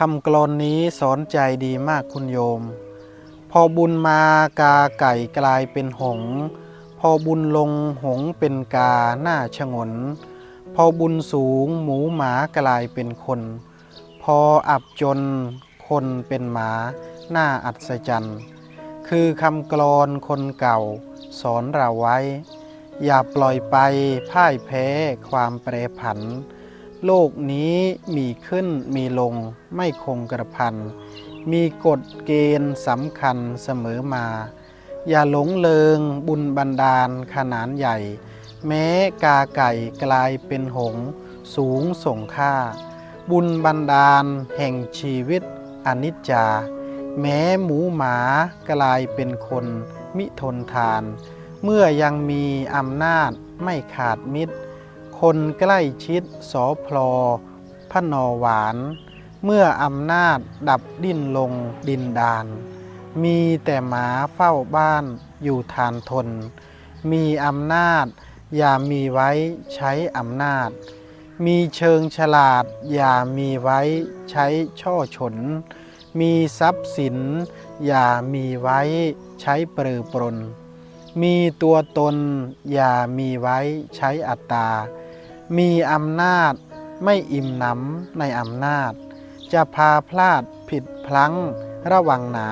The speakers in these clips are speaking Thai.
คำกลอนนี้สอนใจดีมากคุณโยม พอบุญมากาไก่กลายเป็นหง พอบุญลงหงเป็นกาหน้าชงน พอบุญสูงหมูหมากลายเป็นคน พออับจนคนเป็นหมาหน้าอัศจรรย์คือคำกลอนคนเก่า สอนเราไว้ อย่าปล่อยไปพ่ายแพ้ความแปรผัน โลกนี้มีขึ้นมีลงไม่คงกระพัน มีกฎเกณฑ์สำคัญเสมอมา อย่าหลงเลิงบุญบันดาลขนานใหญ่ แม้กาไก่กลายเป็นหง สูงส่งค่า บุญบันดาลแห่งชีวิตอนิจจา แม้หมูหมากลายเป็นคนมิทนทาน เมื่อยังมีอำนาจไม่ขาดมิตร คนใกล้ชิดสอพลอพระนอหวาน เมื่ออำนาจดับดิ้นลงดินดาน มีแต่หมาเฝ้าบ้านอยู่ทานทน มีอำนาจอย่ามีไว้ใช้อำนาจ มีเชิงฉลาดอย่ามีไว้ใช้ช่อฉน มีทรัพย์สินอย่ามีไว้ใช้เปรือปรน มีตัวตนอย่ามีไว้ใช้อัตตา มีอำนาจไม่อิ่มหนำในอำนาจ จะพาพลาดผิดพลั้งระวังหนา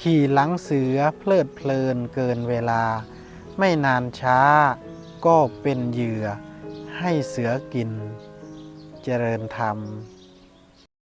ขี่หลังเสือเพลิดเพลินเกินเวลา ไม่นานช้าก็เป็นเหยื่อให้เสือกิน เจริญธรรม